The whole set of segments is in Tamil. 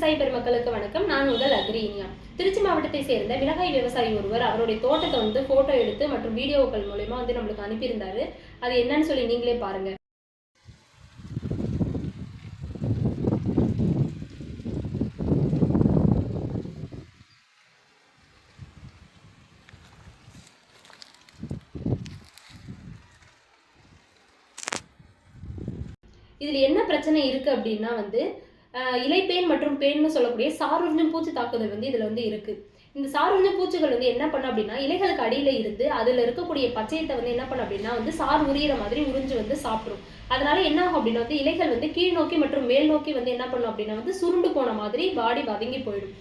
விவசாய பெருமக்களுக்கு வணக்கம். நான் உங்கள் அக்ரீனியா. திருச்சி மாவட்டத்தை சேர்ந்த மிளகாய் விவசாயி ஒருவர் அவருடைய தோட்டத்தை வந்து போட்டோ எடுத்து மற்றும் வீடியோக்கள் மூலயமா வந்து நம்மளுக்கு அனுப்பியிருந்தாரு. அது என்னன்னு சொல்லி நீங்களே பாருங்க. இதில் என்ன பிரச்சனை இருக்குது அப்படின்னா வந்து இலைப்பேன் மற்றும் பேன்னு சொல்லக்கூடிய சாருறிஞ்சும் பூச்சி தாக்குதல் வந்து இதில் வந்து இருக்குது இந்த சாருறிஞ்சும் பூச்சிகள் வந்து என்ன பண்ணும் அப்படின்னா இலைகளுக்கு அடியில் இருந்து அதில் இருக்கக்கூடிய பச்சையத்தை வந்து என்ன பண்ணும் அப்படின்னா வந்து சார் உரியிற மாதிரி உறிஞ்சு வந்து சாப்பிடும். அதனால என்ன ஆகும் அப்படின்னா வந்து இலைகள் வந்து கீழ் நோக்கி மற்றும் மேல் நோக்கி வந்து என்ன பண்ணும் அப்படின்னா வந்து சுருண்டு போன மாதிரி வாடி வதங்கி போயிடும்.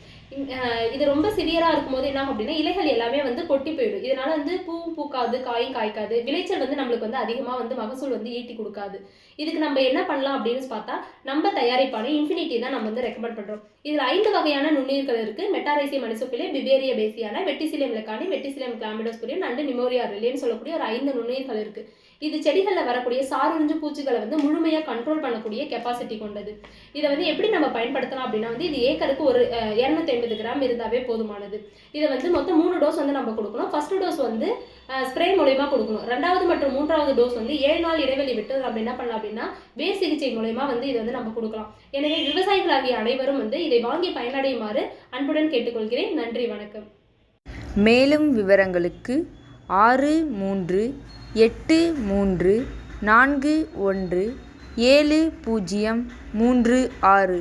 இது ரொம்ப சிவியரா இருக்கும்போது என்ன அப்படின்னா இலைகள் எல்லாமே வந்து கொட்டி போயிடும். இதனால வந்து பூ பூக்காது காயும் காய்க்காது. விளைச்சல் வந்து நம்மளுக்கு வந்து அதிகமா வந்து மகசூல் வந்து ஈட்டி கொடுக்காது. இதுக்கு நம்ம என்ன பண்ணலாம் அப்படின்னு பார்த்தா நம்ம தயாரிப்பான இன்ஃபினிட்டி தான் நம்ம வந்து ரெக்கமெண்ட் பண்றோம். இதுல ஐந்து வகையான நுண்ணுயிர்கள் இருக்கு. Metarhizium anisopliae Beauveria bassiana Verticillium lecanii Verticillium chlamydosporium and Nomuraea ரிலேன்னு சொல்லக்கூடிய ஒரு ஐந்து நுண்ணுயிர்கள் இருக்கு. இது செடிகளில் வரக்கூடிய சாருறிஞ்சு பூச்சிகளை வந்து முழுமையாக கண்ட்ரோல் பண்ணக்கூடிய கெப்பாசிட்டி கொண்டது. இதை வந்து எப்படி நம்ம பயன்படுத்தலாம் அப்படின்னா வந்து இது ஏக்கருக்கு ஒரு இரநூத்தி ஐம்பது கிராம் இருந்தாவே போதுமானது. இதை வந்து மொத்தம் மூணு டோஸ் வந்து நம்ம கொடுக்கணும். ஃபர்ஸ்ட் டோஸ் வந்து ஸ்ப்ரே மூலயமா கொடுக்கணும். ரெண்டாவது மற்றும் மூன்றாவது டோஸ் வந்து ஏழு நாள் இடைவெளி விட்டு நம்ம என்ன பண்ணலாம் அப்படின்னா வேர் சிகிச்சை மூலயமா வந்து இதை வந்து நம்ம கொடுக்கலாம். எனவே விவசாயிகளாகிய அனைவரும் வந்து இதை வாங்கி பயனடையுமாறு அன்புடன் கேட்டுக்கொள்கிறேன். நன்றி வணக்கம். மேலும் விவரங்களுக்கு ஆறு மூன்று எட்டு மூன்று நான்கு ஒன்று ஏழு பூஜ்ஜியம் மூன்று ஆறு.